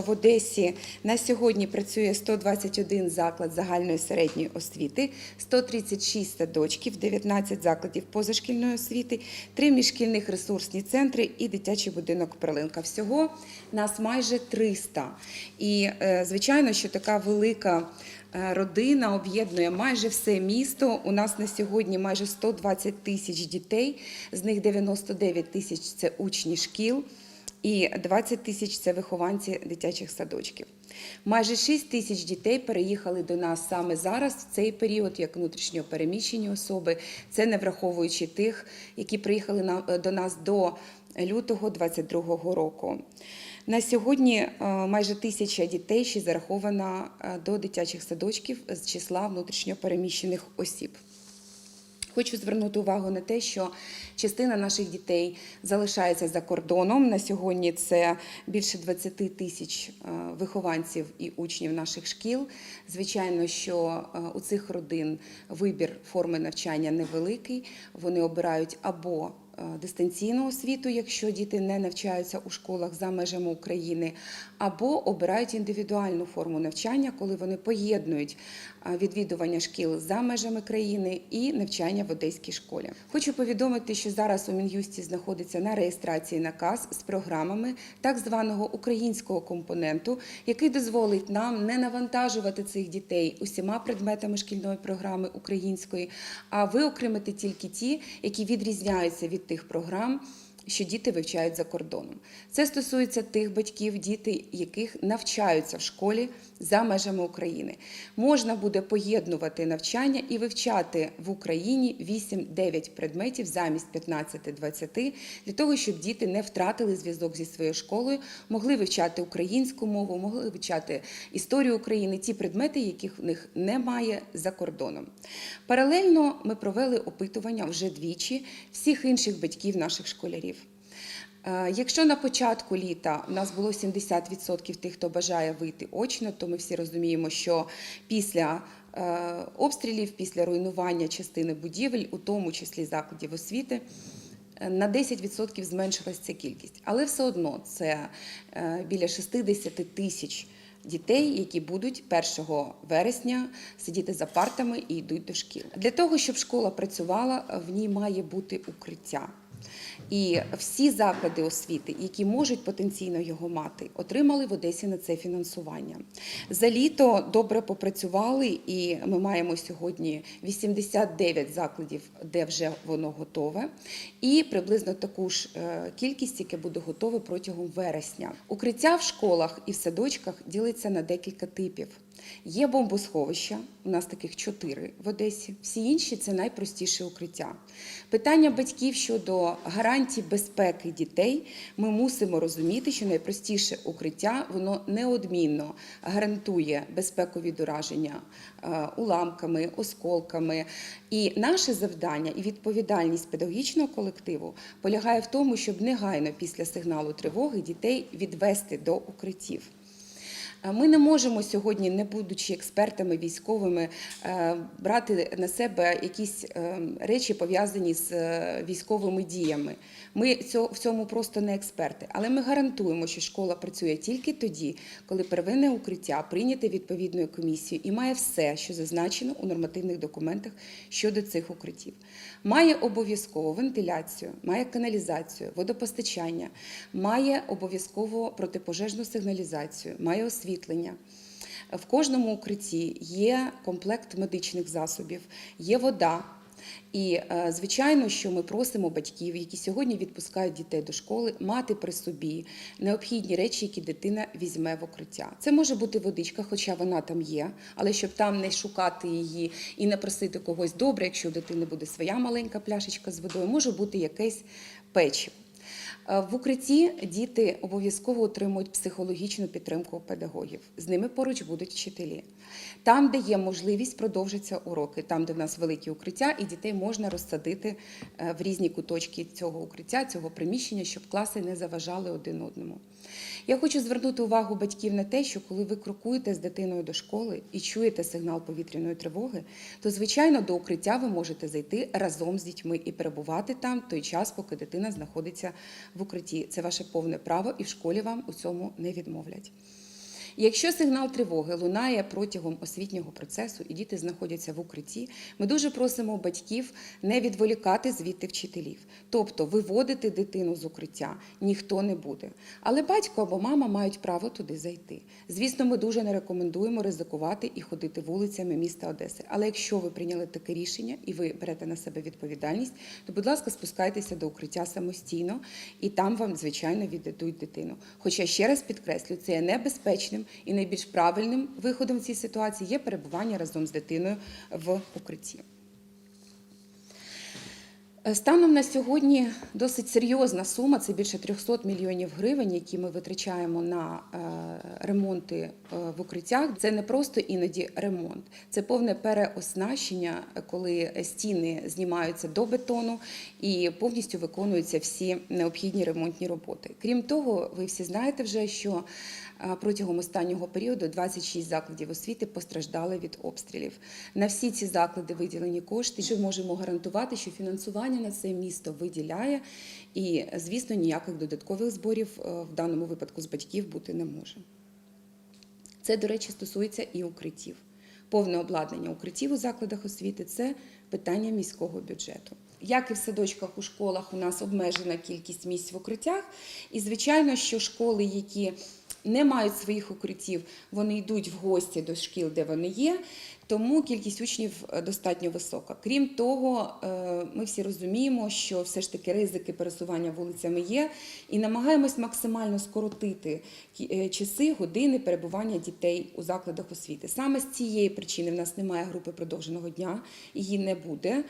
в Одесі на сьогодні працює 121 заклад загальної середньої освіти, 136 садочків, 19 закладів позашкільної освіти, 3 міжшкільних ресурсні центри і дитячий будинок Перлинка. Всього нас майже 300. І е, звичайно, що така велика. е, Родина об'єднує майже все місто. У нас на сьогодні майже 120 тисяч дітей, з них 99 тисяч це учні шкіл і 20 тисяч це вихованці дитячих садочків. Майже 6 тисяч дітей переїхали до нас саме зараз, в цей період, як внутрішньо переміщені особи. Це не враховуючи тих, які приїхали на- до нас до лютого 2022 року. На сьогодні е, майже тисяча дітей ще зарахована е, до дитячих садочків з числа внутрішньо переміщених осіб. Хочу звернути увагу на те, що частина наших дітей залишається за кордоном. На сьогодні це більше 20 тисяч е, вихованців і учнів наших шкіл. Звичайно, що е, у цих родин вибір форми навчання невеликий. Вони обирають або е, дистанційну освіту, якщо діти не навчаються у школах за межами України, або обирають індивідуальну форму навчання, коли вони поєднують відвідування шкіл за межами країни і навчання в одеській школі. Хочу повідомити, що зараз у Мін'юсті знаходиться на реєстрації наказ з програмами так званого українського компоненту, який дозволить нам не навантажувати цих дітей усіма предметами шкільної програми української, а виокремити тільки ті, які відрізняються від тих програм. Що діти вивчають за кордоном. Це стосується тих батьків, діти, яких навчаються в школі за межами України. Можна буде поєднувати навчання і вивчати в Україні 8-9 предметів замість 15-20, для того, щоб діти не втратили зв'язок зі своєю школою, могли вивчати українську мову, могли вивчати історію України, ті предмети, яких в них немає за кордоном. Паралельно ми провели опитування вже двічі всіх інших батьків наших школярів. Е, Якщо на початку літа у нас було 70% тих, хто бажає вийти очно, то ми всі розуміємо, що після е, обстрілів, після руйнування частини будівель, у тому числі закладів освіти, е, на 10% зменшилась ця кількість. Але все одно це біля 60 тисяч дітей, які будуть 1 вересня сидіти за партами і йдуть до шкіл. Для того, щоб школа працювала, в ній має бути укриття. І всі заклади освіти, які можуть потенційно його мати, отримали в Одесі на це фінансування. За літо добре попрацювали, і ми маємо сьогодні 89 закладів, де вже воно готове, і приблизно таку ж е, кількість, яке буде готове протягом вересня. Укриття в школах і в садочках ділиться на декілька типів. Є бомбосховища, у нас таких чотири в Одесі. Всі інші це найпростіше укриття. Питання батьків щодо гарантій безпеки дітей. Ми мусимо розуміти, що найпростіше укриття воно неодмінно гарантує безпеку від ураження е, уламками, осколками. І наше завдання і відповідальність педагогічного колективу полягає в тому, щоб негайно після сигналу тривоги дітей відвести до укриттів. Е, Ми не можемо сьогодні, не будучи експертами військовими, е, брати на себе якісь е, речі пов'язані з військовими діями. Ми в цьому просто не експерти, але ми гарантуємо, що школа працює тільки тоді, коли первинне укриття прийняте відповідною комісією і має все, що зазначено у нормативних документах щодо цих укриттів. Має обов'язково вентиляцію, має каналізацію, водопостачання, має обов'язково протипожежну сигналізацію, має освітлення. В кожному укритті є комплект медичних засобів, є вода. І е, звичайно, що ми просимо батьків, які сьогодні відпускають дітей до школи, мати при собі необхідні речі, які дитина візьме в укриття. Це може бути водичка, хоча вона там є, але щоб там не шукати її і не просити когось добре, якщо у дитини буде своя маленька пляшечка з водою, може бути якесь печиво. Е, В укритті діти обов'язково отримують психологічну підтримку педагогів. З ними поруч будуть вчителі. Там, де є можливість, продовжаться уроки. Там, де в нас великі укриття, і дітей можна розсадити е, в різні куточки цього укриття, цього приміщення, щоб класи не заважали один одному. Я хочу звернути увагу батьків на те, що коли ви крокуєте з дитиною до школи і чуєте сигнал повітряної тривоги, то звичайно до укриття ви можете зайти разом з дітьми і перебувати там той час, поки дитина знаходиться в укритті. Це ваше повне право, і в школі вам у цьому не відмовлять. Якщо сигнал тривоги лунає протягом освітнього процесу і діти знаходяться в укритті, ми дуже просимо батьків не відволікати звідти вчителів, тобто виводити дитину з укриття ніхто не буде. Але батько або мама мають право туди зайти. Звісно, ми дуже не рекомендуємо ризикувати і ходити вулицями міста Одеси. Але якщо ви прийняли таке рішення і ви берете на себе відповідальність, то, будь ласка, спускайтеся до укриття самостійно, і там вам, звичайно, віддадуть дитину. Хоча ще раз підкреслю, це є небезпечним і найбільш правильним виходом в цій ситуації є перебування разом з дитиною в укритті. Е, Станом на сьогодні досить серйозна сума, це більше 300 мільйонів гривень, які ми витрачаємо на е, ремонти е, в укриттях. Це не просто іноді ремонт, це повне переоснащення, коли стіни знімаються до бетону і повністю виконуються всі необхідні ремонтні роботи. Крім того, ви всі знаєте вже, що протягом останнього періоду 26 закладів освіти постраждали від обстрілів. На всі ці заклади виділені кошти. Що можемо гарантувати, що фінансування на це місто виділяє, і звісно, ніяких додаткових зборів е, в даному випадку з батьків бути не може. Це, до речі, стосується і укриттів. Повне обладнання укриттів у закладах освіти це питання міського бюджету. Як і в садочках у школах, у нас обмежена кількість місць в укриттях. І, звичайно, що школи, які не мають своїх укриттів, вони йдуть в гості до шкіл, де вони є. Тому кількість учнів е, достатньо висока. Крім того, е, ми всі розуміємо, що все ж таки ризики пересування вулицями є, і намагаємось максимально скоротити е, часи, години перебування дітей у закладах освіти. Саме з цієї причини в нас немає групи продовженого дня, її не буде.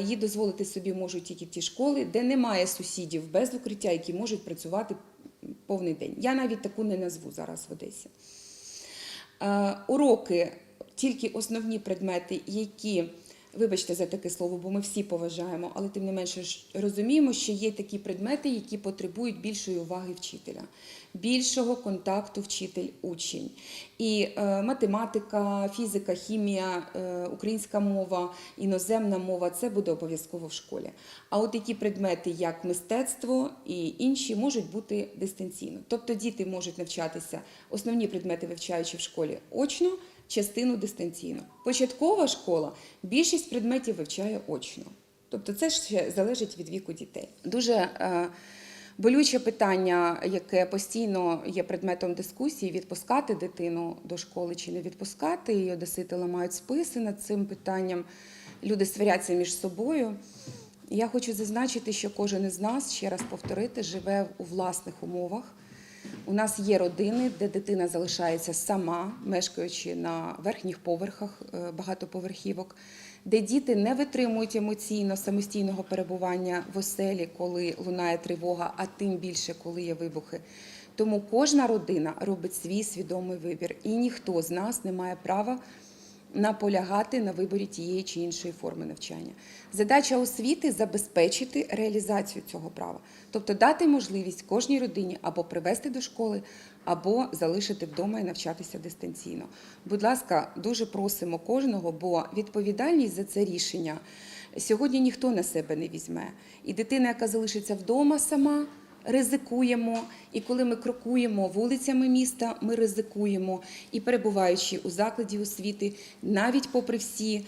Її дозволити собі можуть тільки ті школи, де немає сусідів без укриття, які можуть працювати повний день. Я навіть таку не назву зараз в Одесі. Е, Уроки тільки основні предмети, які, вибачте за таке слово, бо ми всі поважаємо, але тим не менше розуміємо, що є такі предмети, які потребують більшої уваги вчителя, більшого контакту вчитель-учень. І е, математика, фізика, хімія, е, українська мова, іноземна мова це буде обов'язково в школі. А от такі предмети, як мистецтво і інші, можуть бути дистанційно. Тобто діти можуть навчатися, основні предмети вивчаючи в школі очно, частину дистанційно. Початкова школа більшість предметів вивчає очно. Тобто це ще залежить від віку дітей. Дуже е, болюче питання, яке постійно є предметом дискусії: відпускати дитину до школи чи не відпускати. І одесити ламають списи над цим питанням. Люди сваряться між собою. Я хочу зазначити, що кожен із нас, ще раз повторити, живе у власних умовах. У нас є родини, де дитина залишається сама, мешкаючи на верхніх поверхах е, багатоповерхівок, де діти не витримують емоційно самостійного перебування в оселі, коли лунає тривога, а тим більше, коли є вибухи. Тому кожна родина робить свій свідомий вибір, і ніхто з нас не має права наполягати на виборі тієї чи іншої форми навчання. Задача освіти забезпечити реалізацію цього права, тобто дати можливість кожній родині або привести до школи, або залишити вдома і навчатися дистанційно. Будь ласка, дуже просимо кожного, бо відповідальність за це рішення сьогодні ніхто на себе не візьме. І дитина, яка залишиться вдома сама. Ризикуємо, і коли ми крокуємо вулицями міста, ми ризикуємо. І перебуваючи у закладі освіти, навіть попри всі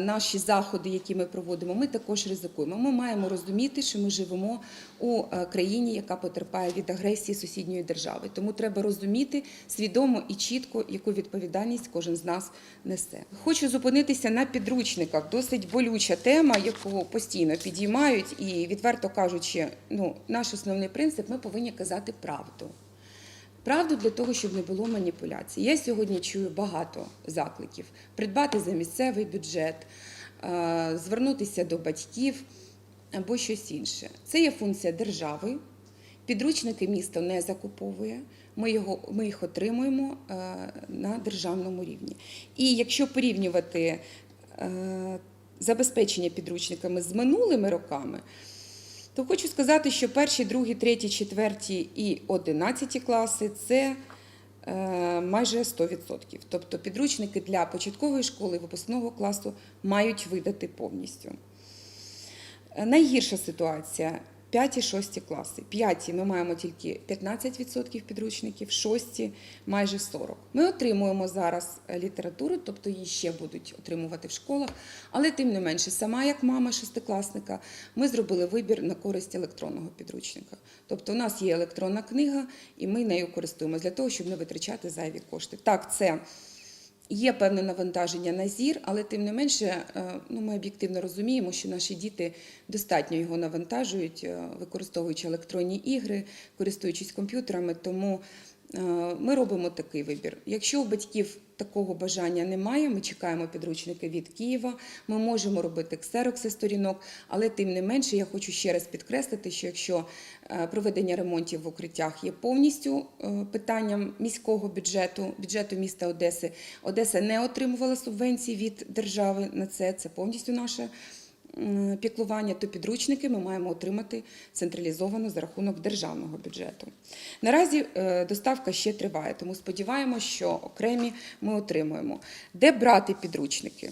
наші заходи, які ми проводимо, ми також ризикуємо. Ми маємо розуміти, що ми живемо у е, країні, яка потерпає від агресії сусідньої держави. Тому треба розуміти свідомо і чітко, яку відповідальність кожен з нас несе. Хочу зупинитися на підручниках. Досить болюча тема, яку постійно підіймають, і відверто кажучи, ну наш основний принцип ми повинні казати правду. Правду для того, щоб не було маніпуляцій. Я сьогодні чую багато закликів: придбати за місцевий бюджет, е, звернутися до батьків або щось інше. Це є функція держави. Підручники місто не закуповує. Ми, його, ми їх отримуємо е, на державному рівні. І якщо порівнювати е, забезпечення підручниками з минулими роками, то хочу сказати, що перші, другі, треті, четверті і одинадцяті класи це е, майже 100%. Тобто підручники для початкової школи випускного класу мають видати повністю. Найгірша ситуація. 5-6 класи. П'яті ми маємо тільки 15% підручників, шості майже 40%. Ми отримуємо зараз е, літературу, тобто її ще будуть отримувати в школах, але тим не менше, сама як мама шестикласника, ми зробили вибір на користь електронного підручника. Тобто у нас є електронна книга, і ми нею користуємося для того, щоб не витрачати зайві кошти. Так, це Є певне навантаження на зір, але тим не менше, е, ну, ми об'єктивно розуміємо, що наші діти достатньо його навантажують, е, використовуючи електронні ігри, користуючись комп'ютерами. Тому е, ми робимо такий вибір. Якщо у батьків такого бажання немає, ми чекаємо підручники від Києва. Ми можемо робити ксерокси сторінок, але тим не менше, я хочу ще раз підкреслити, що якщо е, проведення ремонтів в укриттях є повністю е, питанням міського бюджету, бюджету міста Одеси, Одеса не отримувала субвенції від держави на це. Це повністю наше м, піклування, то підручники ми маємо отримати централізовано за рахунок державного бюджету. Наразі е, доставка ще триває, тому сподіваємося, що окремі ми отримуємо. Де брати підручники?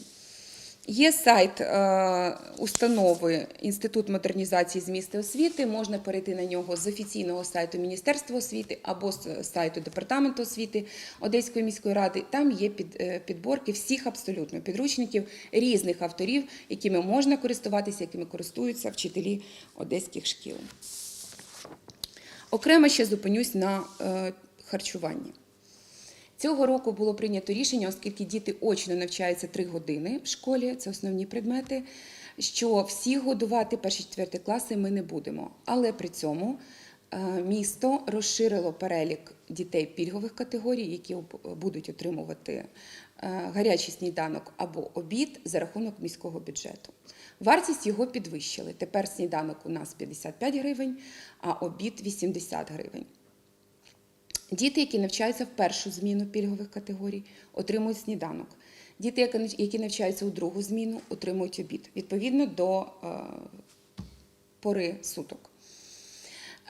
Є сайт е, установи Інститут модернізації змісту освіти. Можна перейти на нього з офіційного сайту Міністерства освіти або з сайту Департаменту освіти Одеської міської ради. Там є е, підборки всіх абсолютно підручників різних авторів, якими можна користуватися, якими користуються вчителі одеських шкіл. Окремо ще зупинюсь на е, харчуванні. Цього року було прийнято рішення, оскільки діти очно навчаються три години в школі, це основні предмети, що всіх годувати перші четверті класи ми не будемо. Але при цьому е, місто розширило перелік дітей пільгових категорій, які будуть отримувати е, гарячий сніданок або обід за рахунок міського бюджету. Вартість його підвищили. Тепер сніданок у нас 55 гривень, а обід 80 гривень. Діти, які навчаються в першу зміну пільгових категорій, отримують сніданок. Діти, які- навчаються у другу зміну, отримують обід відповідно до е, пори суток.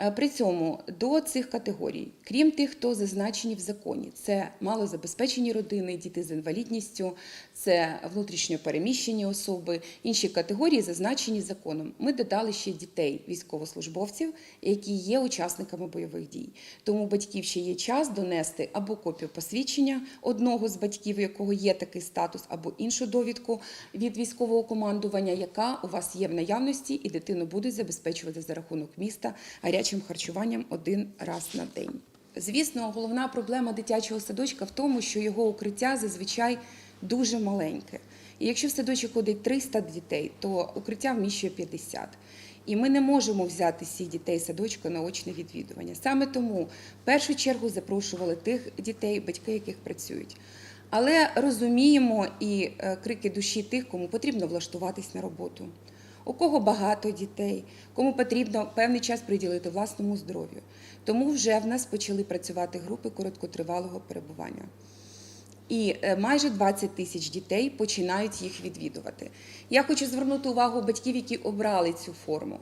Е, При цьому до цих категорій, крім тих, хто зазначені в законі, це малозабезпечені родини, діти з інвалідністю, це внутрішньо переміщені особи, інші категорії зазначені законом. Ми додали ще дітей військовослужбовців, які є учасниками бойових дій. Тому батьків ще є час донести або копію посвідчення одного з батьків, у якого є такий статус, або іншу довідку від військового командування, яка у вас є в наявності, і дитину будуть забезпечувати за рахунок міста гарячим харчуванням один раз на день. Звісно, головна проблема дитячого садочка в тому, що його укриття зазвичай дуже маленьке. І якщо в садочок ходить 300 дітей, то укриття вміщує 50. І ми не можемо взяти всіх дітей садочка на очне відвідування. Саме тому в першу чергу запрошували тих дітей, батьки яких працюють. Але розуміємо і е, крики душі тих, кому потрібно влаштуватись на роботу, у кого багато дітей, кому потрібно певний час приділити власному здоров'ю. Тому вже в нас почали працювати групи короткотривалого перебування. І е, майже 20 тисяч дітей починають їх відвідувати. Я хочу звернути увагу батьків, які обрали цю форму.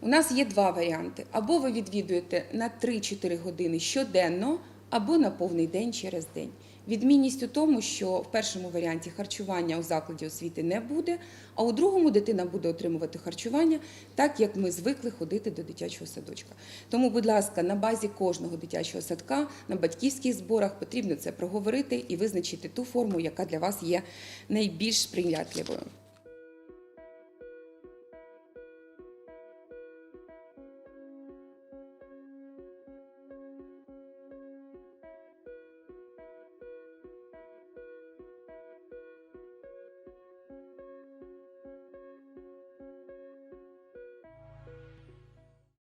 У нас є два варіанти: або ви відвідуєте на 3-4 години щоденно, або на повний день через день. Відмінність у тому, що в першому варіанті харчування у закладі освіти не буде, а у другому дитина буде отримувати харчування так, як ми звикли ходити до дитячого садочка. Тому, будь ласка, на базі кожного дитячого садка, на батьківських зборах потрібно це проговорити і визначити ту форму, яка для вас є найбільш сприятливою.